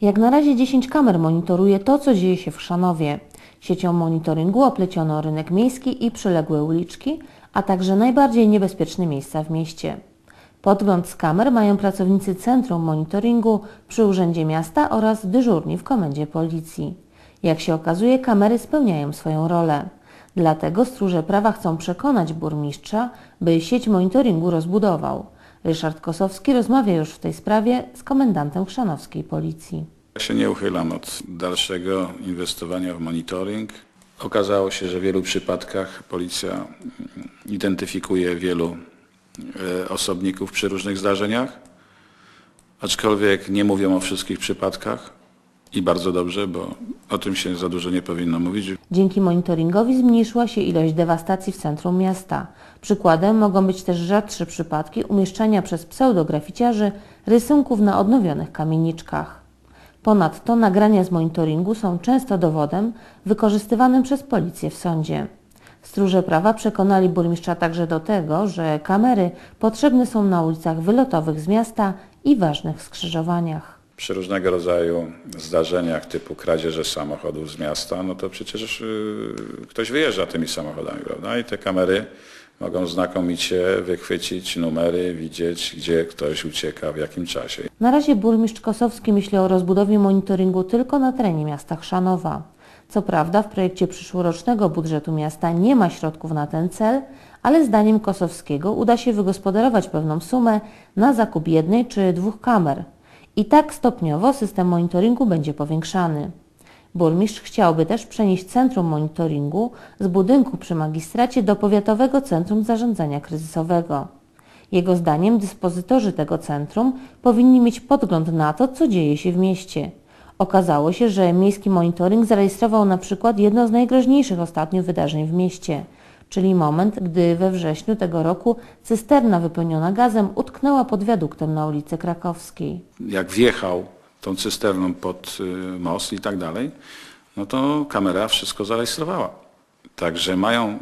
Jak na razie 10 kamer monitoruje to, co dzieje się w Chrzanowie. Siecią monitoringu opleciono rynek miejski i przyległe uliczki, a także najbardziej niebezpieczne miejsca w mieście. Podgląd z kamer mają pracownicy Centrum Monitoringu przy Urzędzie Miasta oraz dyżurni w Komendzie Policji. Jak się okazuje, kamery spełniają swoją rolę. Dlatego stróże prawa chcą przekonać burmistrza, by sieć monitoringu rozbudował. Ryszard Kosowski rozmawia już w tej sprawie z komendantem chrzanowskiej policji. Ja się nie uchylam od dalszego inwestowania w monitoring. Okazało się, że w wielu przypadkach policja identyfikuje wielu e, osobników przy różnych zdarzeniach, aczkolwiek nie mówią o wszystkich przypadkach i bardzo dobrze, bo o tym się za dużo nie powinno mówić. Dzięki monitoringowi zmniejszyła się ilość dewastacji w centrum miasta. Przykładem mogą być też rzadsze przypadki umieszczania przez pseudograficiarzy rysunków na odnowionych kamieniczkach. Ponadto nagrania z monitoringu są często dowodem wykorzystywanym przez policję w sądzie. Stróże prawa przekonali burmistrza także do tego, że kamery potrzebne są na ulicach wylotowych z miasta i ważnych skrzyżowaniach. Przy różnego rodzaju zdarzeniach typu kradzieże samochodów z miasta, no to przecież yy, ktoś wyjeżdża tymi samochodami, prawda? I te kamery mogą znakomicie wychwycić numery, widzieć, gdzie ktoś ucieka, w jakim czasie. Na razie burmistrz Kosowski myśli o rozbudowie monitoringu tylko na terenie miasta Chrzanowa. Co prawda w projekcie przyszłorocznego budżetu miasta nie ma środków na ten cel, ale zdaniem Kosowskiego uda się wygospodarować pewną sumę na zakup jednej czy dwóch kamer. I tak stopniowo system monitoringu będzie powiększany. Burmistrz chciałby też przenieść centrum monitoringu z budynku przy magistracie do Powiatowego Centrum Zarządzania Kryzysowego. Jego zdaniem dyspozytorzy tego centrum powinni mieć podgląd na to, co dzieje się w mieście. Okazało się, że miejski monitoring zarejestrował na przykład jedno z najgroźniejszych ostatnio wydarzeń w mieście, czyli moment, gdy we wrześniu tego roku cysterna wypełniona gazem utknęła pod wiaduktem na ulicy Krakowskiej. Jak wjechał tą cysterną pod y, most i tak dalej, no to kamera wszystko zarejestrowała. Także mają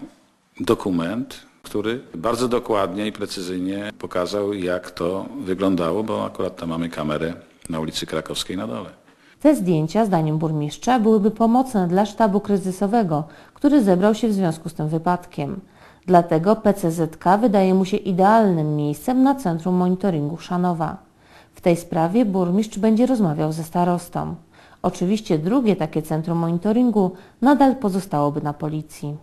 dokument, który bardzo dokładnie i precyzyjnie pokazał, jak to wyglądało, bo akurat tam mamy kamerę na ulicy Krakowskiej na dole. Te zdjęcia, zdaniem burmistrza, byłyby pomocne dla sztabu kryzysowego, który zebrał się w związku z tym wypadkiem. Dlatego PCZK wydaje mu się idealnym miejscem na Centrum Monitoringu Chrzanowa. W tej sprawie burmistrz będzie rozmawiał ze starostą. Oczywiście drugie takie centrum monitoringu nadal pozostałoby na policji.